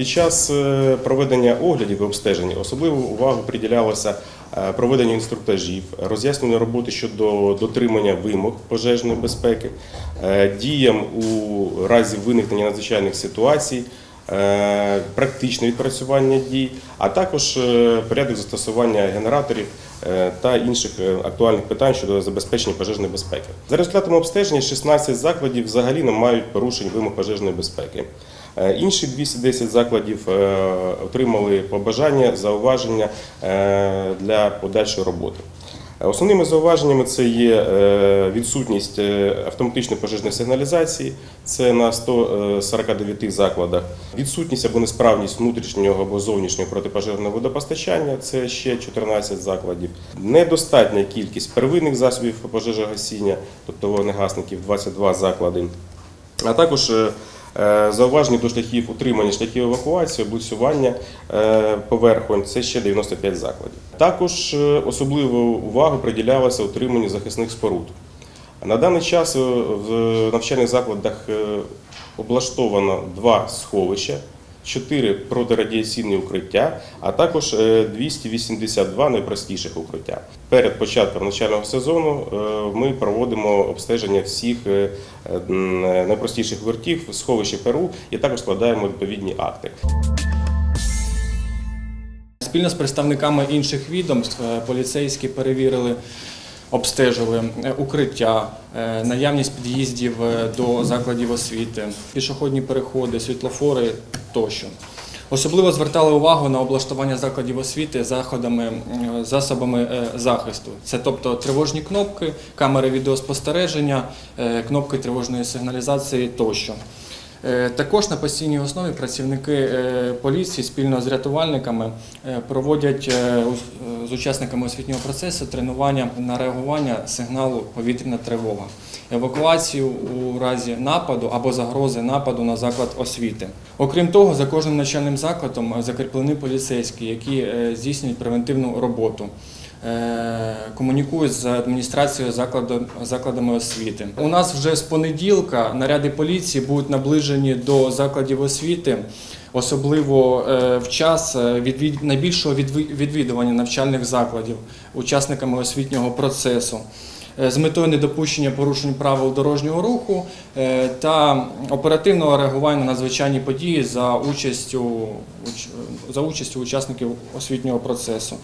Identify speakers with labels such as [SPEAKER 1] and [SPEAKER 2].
[SPEAKER 1] Під час е, проведення оглядів і обстежень особливу увагу приділялося е, проведенню інструктажів, роз'яснення роботи щодо дотримання вимог пожежної безпеки, е, діям у разі виникнення надзвичайних ситуацій, практичне відпрацювання дій, а також порядок застосування генераторів та інших актуальних питань щодо забезпечення пожежної безпеки. За результатами обстеження 16 закладів взагалі не мають порушень вимог пожежної безпеки. Е, Інші 210 закладів е, отримали побажання, зауваження е, для подальшої роботи. Основними зауваженнями це є відсутність автоматичної пожежної сигналізації, це на 149 закладах, відсутність або несправність внутрішнього або зовнішнього протипожежного водопостачання, це ще 14 закладів, недостатня кількість первинних засобів пожежогасіння, тобто вогнегасників 22 заклади, а також зауваження до шляхів утримання шляхів евакуації, облицювання е, поверхонь це ще 95 закладів. Також е, особливу увагу приділялося утриманню захисних споруд. На даний час е, в навчальних закладах е, облаштовано два сховища, чотири протирадіаційні укриття, а також е, 282 найпростіших укриття. Перед початком навчального сезону е, ми проводимо обстеження всіх е, найпростіших вертів, сховища ПРУ і також складаємо відповідні акти.
[SPEAKER 2] Спільно з представниками інших відомств е, поліцейські перевірили, обстежили е, укриття, е, наявність під'їздів е, до закладів освіти, пішохідні переходи, світлофори тощо. Особливо звертали увагу на облаштування закладів освіти заходами, засобами е, захисту. Це тобто тривожні кнопки, камери відеоспостереження, е, кнопки тривожної сигналізації тощо. Е, Також на постійній основі працівники е, поліції спільно з рятувальниками е, проводять з учасниками освітнього процесу тренування на реагування сигналу повітряна тривога, евакуацію у разі нападу або загрози нападу на заклад освіти. Окрім того, за кожним навчальним закладом закріплені поліцейські, які здійснюють превентивну роботу. Е, комунікують з адміністрацією закладу, закладами освіти. У нас вже з понеділка наряди поліції будуть наближені до закладів освіти, особливо е, в час е, найбільшого відвідування навчальних закладів учасниками освітнього процесу. З метою недопущення порушень правил дорожнього руху та оперативного реагування на надзвичайні події за участю, за участю учасників освітнього процесу.